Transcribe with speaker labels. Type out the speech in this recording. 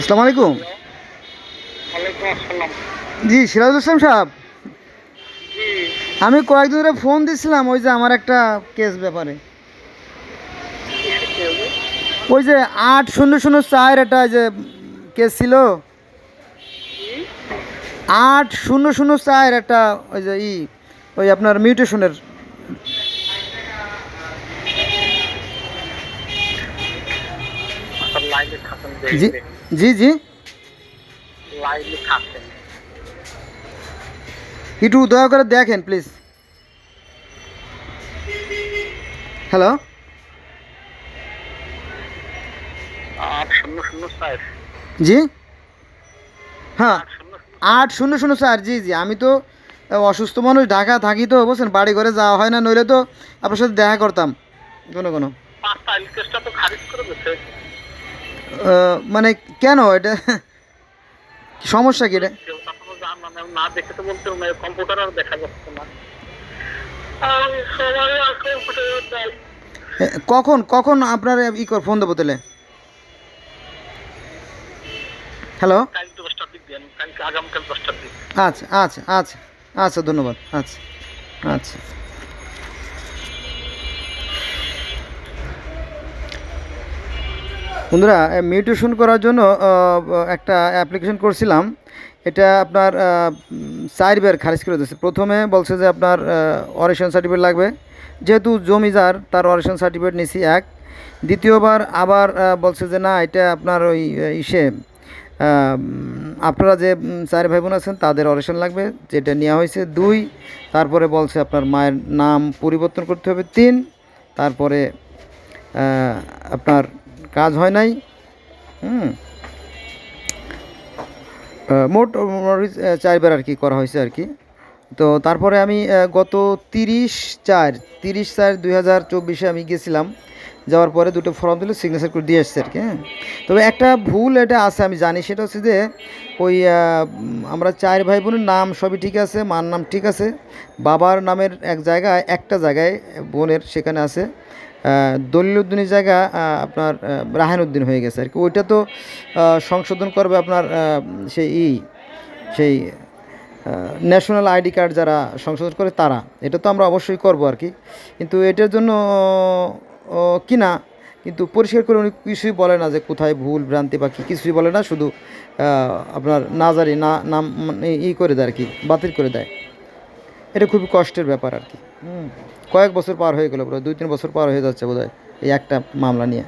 Speaker 1: আসসালামু আলাইকুম। জি সিরাজুল ইসলাম সাহেব। আমি কয়েকদিন ধরে ফোন দিছিলাম ওই যে আমার একটা কেস ব্যাপারে। ওই যে আট শূন্য শূন্য চার একটা যে কেস ছিল আট শূন্য শূন্য চার একটা ওই যে ই ওই আপনার মিউটেশনের জি জি জি। একটু দয়া করে দেখেন প্লিজ হ্যালো
Speaker 2: আট শূন্য শূন্য চার।
Speaker 1: জি? হ্যাঁ
Speaker 2: আট শূন্য শূন্য
Speaker 1: স্যার জি জি। আমি তো অসুস্থ মানুষ ঢাকা থাকি তো বুঝছেন? বাড়ি ঘরে যাওয়া হয় না নইলে তো আপনার সাথে দেখা করতাম। কোনো কোনো।
Speaker 2: তো খারিজ করে
Speaker 1: মানে কেন এটা? সমস্যা কি
Speaker 2: কেউ কখনো,
Speaker 1: কখন আপনার ই কর, ফোন দেবো তাহলে। হ্যালো আচ্ছা আচ্ছা আচ্ছা আচ্ছা ধন্যবাদ আচ্ছা আচ্ছা। বন্ধুরা মিউটেশন করার জন্য একটা অ্যাপ্লিকেশন করছিলাম। এটা আপনার চারবার খারিজ করে দিচ্ছে প্রথমে বলছে যে আপনার অরেশন সার্টিফিকেট লাগবে। যেহেতু জমিদার তার অরেশন সার্টিফিকেট নিছি এক। দ্বিতীয়বার আবার বলছে যে না, এটা আপনার ওই ইসে আপনারা যে চার ভাই বোন আছেন, তাদের অরেশন লাগবে, যেটা নেওয়া হয়েছে। দুই, তারপরে বলছে আপনার মায়ের নাম পরিবর্তন করতে হবে। তিন, তারপরে আপনার কাজ হয় নাই হুম মোট চারবার আর কি করা হয়েছে আর কি তো তারপরে আমি গত তিরিশ চার তিরিশ চার দুই হাজার চব্বিশে আমি গেছিলাম। যাওয়ার পরে দুটো ফর্ম দিলে সিগনেচার করে দিয়ে আসছে আর কি হ্যাঁ। তবে একটা ভুল এটা আছে, আমি জানি। সেটা হচ্ছে যে, ওই আমরা চার ভাই বোনের নাম সবই ঠিক আছে, মার নাম ঠিক আছে। বাবার নামের এক জায়গায়, একটা জায়গায় বোনের সেখানে আছে। দলিলউদ্দিনের জায়গা আপনার রাহানুদ্দিন হয়ে গেছে আর কি। ওইটা তো সংশোধন করবে আপনার সেই ই, সেই ন্যাশনাল আইডি কার্ড যারা সংশোধন করে তারা এটা তো আমরা অবশ্যই করব আর কি। কিন্তু এটার জন্য আহ, কিনা কিন্তু পরিষ্কার করে উনি কিছুই বলে না যে কোথায় ভুল ভ্রান্তি বা কি কিছুই বলে না শুধু আপনার না জারি না নাম মানে ই করে দেয় আর কি বাতিল করে দেয়। এটা খুবই কষ্টের ব্যাপার আর কি। কয়েক বছর পার হয়ে গেল দুই তিন বছর পার হয়ে যাচ্ছে বোধহয় এই একটা মামলা নিয়ে।